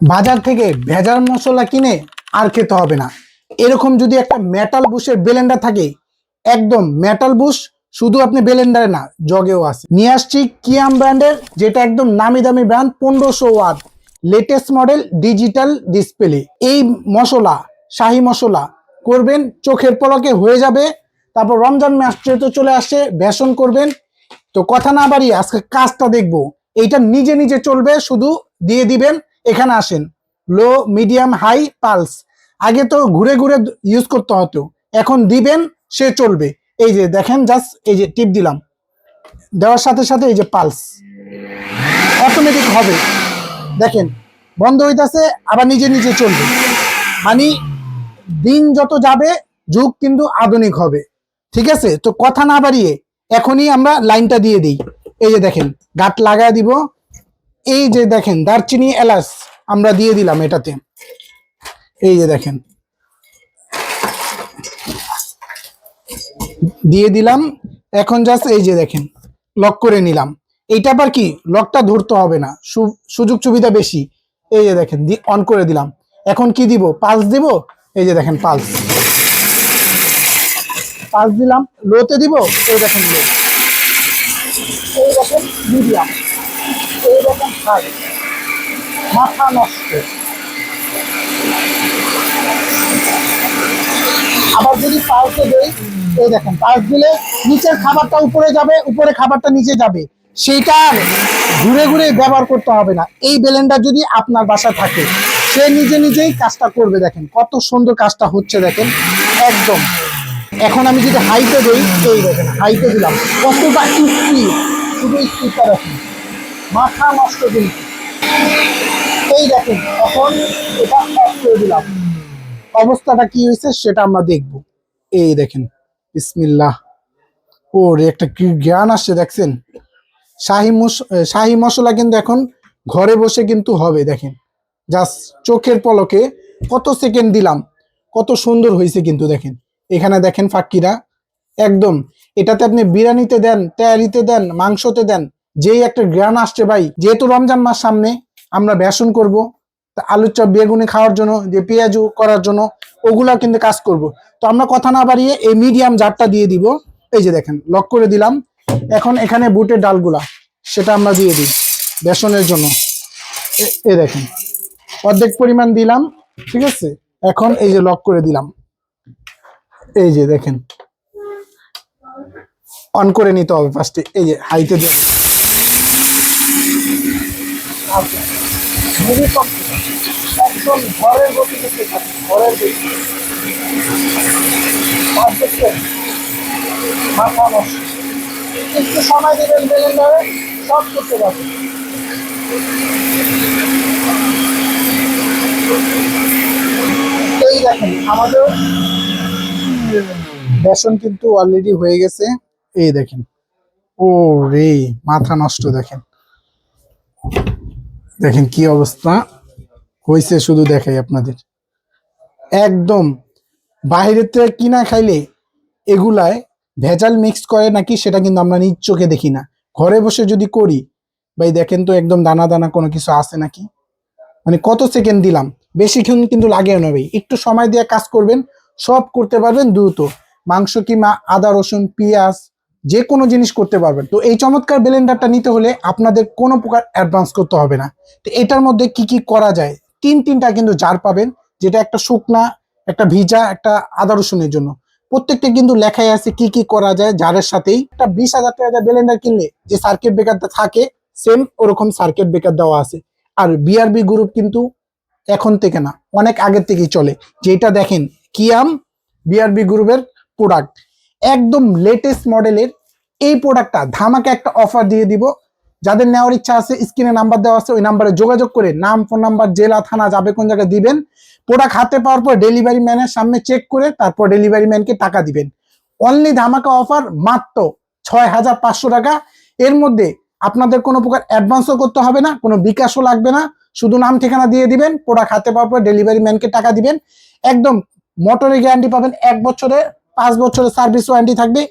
বাজার থেকে ভেজাল মশলা কিনে আর খেতে হবে না। এরকম যদি একটা মেটাল বুশের ব্লেন্ডার থাকে, একদম মেটাল বুশ শুধু আপনি ব্লেন্ডারে না জগেও আছে। নিয়ে আসছি কিয়াম ব্র্যান্ডের যেটা একদম নামি দামি ব্র্যান্ড পনেরোশো watt latest model digital display এই মশলা, শাহি মশলা, করবেন, চোখের পলকে হয়ে যাবে। তারপর রমজান মাস যেহেতু চলে আসছে, বেসন করবেন। তো কথা না বাড়িয়ে আজকে কাজটা দেখব। এইটা নিজে নিজে চলবে, শুধু দিয়ে দিবেন। এখানে আসেন। Low, medium, high, pulse. আগে তো ঘুরে ঘুরে ইউজ করতে হতো। এখন দিবেন, সে চলবে। এই যে দেখেন জাস্ট এই যে টিপ দিলাম। দেওয়ার সাথে সাথে এই যে পালস। অটোমেটিক হবে। দেখেন, বন্ধ হইতাছে, আবার নিজে নিজে চলবে। মানে দিন যত যাবে, যুগ কিন্তু আধুনিক হবে। ঠিক আছে? তো কথা না বাড়িয়ে এখনই আমরা লাইনটা দিয়ে দিই। এই যে দেখেন, গাট লাগায় দিব। এই যে দেখেন, দারচিনি এলাচ আমরা দিয়ে দিলাম এটাতে। এই যে দেখেন। দিয়ে দিলাম। এখন জাস্ট এই যে দেখেন লক করে নিলাম। এইটা আবার কি? লকটা ধরতে হবে না। সুযোগ সুবিধা বেশি। এই যে দেখেন অন করে দিলাম। এখন কি দিব? পালস দিব? এই যে দেখেন পালস পালস দিলাম। লোতে দিব? এই দেখেন লো এই দেখেন মিডিয়াম এই দেখেন হাই মাথা নষ্ট। আবার যদি পালসে দেই এই দেখেন পালস দিলে নিচের খাবারটা উপরে যাবে, উপরে খাবারটা নিচে যাবে। সেইটা ঘুরে ঘুরে ব্যবহার করতে হবে না। এই ব্লেন্ডার যদি আপনার বাসা থাকে, সে নিজে নিজেই কাজটা করবে দেখেন। কত সুন্দর কাজটা হচ্ছে দেখেন। একদম। এখন আমি যদি হাইতে দিই, এই দেখেন, হাইতে দিলাম। কতটা স্পিড। শুধু স্পিডটা দেখেন। মাথা নষ্ট কিন্তু এই দেখেন, এখন এটা অফ করে দিলাম। অবস্থাটা কি হয়েছে সেটা আমরা দেখব। এই দেখেন, বিসমিল্লাহ। ওর, একটা কি জ্ঞান আসছে দেখছেন? শাহি মশ, শাহি মশলা কিন্তু এখন ঘরে বসে কিন্তু হবে, দেখেন। জাস্ট চোখের পলকে কত সেকেন্ড দিলাম, কত সুন্দর হয়েছে কিন্তু, দেখেন। এখানে দেখেন ফাক্কিরা, একদম। এটাতে আপনি বিরিয়ানিতে দেন তেয়ারিতে দেন, মাংসতে দেন যেই একটা গ্রান আসছে ভাই, যেহেতু রমজান মাস সামনে, আমরা বেসন করব, তা আলুর চপ বেগুনি খাওয়ার জন্য, যে পেঁয়াজু করার জন্য, ওগুলা কিন্তু কাজ করব। তো আমরা কথা না বাড়িয়ে এই মিডিয়াম জারটা দিয়ে দিব। এই যে দেখেন লক করে দিলাম। এখন এখানে বুটের ডালগুলা, সেটা আমরা দিয়ে দিই বেসনের জন্য। এ- এই দেখেন, অর্ধেক পরিমাণ দিলাম, ঠিক আছে? এখন এই যে লক করে দিলাম। এই যে দেখেন অন করে নিতে হবে ফার্স্টে এই যে হাইতে দিয়ে একটু সময় দেবেন ব্লেন্ডারে সব করতে পারবেন এই দেখেন আমাদের বেসন কিন্তু অলরেডি হয়ে গেছে। এই দেখেন। ও রে মাথা নষ্ট দেখেন। দেখেন কি অবস্থা হয়েছে শুধু দেখাই আপনাদের। একদম বাইরের থেকে কিনা খাইলে এগুলায় ভেজাল মিক্স করে নাকি সেটা কিন্তু আমরা নিজ চোখে দেখি না। ঘরে বসে যদি করি, ভাই দেখেন তো একদম দানা দানা কোনো কিছু আছে নাকি? মানে কত সেকেন্ড দিলাম? বেশিক্ষণ কিন্তু লাগে না ভাই। একটু সময় দিয়ে কাজ করবেন, সব করতে পারবেন দ্রুত। মাংস কিংবা আদা, রসুন, পেঁয়াজ যে কোনো জিনিস করতে পারবেন। তো এই চমৎকার ব্লেন্ডারটা নিতে হলে আপনাদের কোনো প্রকার অ্যাডভান্স করতে হবে না। তো এটার মধ্যে কি কি করা যায়? তিন তিনটা কিন্তু জার পাবেন, যেটা একটা শুকনা, একটা ভিজা, একটা আদা রসুনের জন্য। প্রত্যেকটা কিন্তু লেখাই আছে কি কি করা যায় জারের সাথেই। একটা বিশ হাজার টাকা ব্লেন্ডার কিনলে যে সার্কিট ব্রেকারটা থাকে সেম ওরকম সার্কিট ব্রেকার দেওয়া আছে। আর বিআরবি গ্রুপ কিন্তু এখন থেকে না, অনেক আগের থেকেই চলে। যেটা দেখেন, কিয়াম বিআরবি গ্রুপের প্রোডাক্ট একদম লেটেস্ট মডেলের এই প্রোডাক্টটা ধামাকে একটা অফার দিয়ে দিব। যাদের নেওয়ার ইচ্ছা আছে, স্ক্রিনে নাম্বার দেওয়া আছে, ওই নাম্বারে যোগাযোগ করে নাম ফোন নাম্বার জেলা, থানা, যাবে কোন জায়গায় দিবেন। প্রোডাক্ট হাতে পাওয়ার পর ডেলিভারি ম্যানের সামনে চেক করে তারপর ডেলিভারি ম্যানকে টাকা দিবেন। অনলি ধামাকা অফার মাত্র ছয় হাজার পাঁচশো টাকা। এর মধ্যে আপনাদের কোনো প্রকার অ্যাডভান্সও করতে হবে না, কোনো বিকাশও লাগবে না। শুধু নাম, ঠিকানা দিয়ে দিবেন প্রোডাক্ট হাতে পাওয়ার পর ডেলিভারি ম্যানকে টাকা দিবেন। একদম মোটরের গ্যারান্টি পাবেন এক বছরের পাঁচ বছরের সার্ভিস ওয়ারেন্টি থাকবে।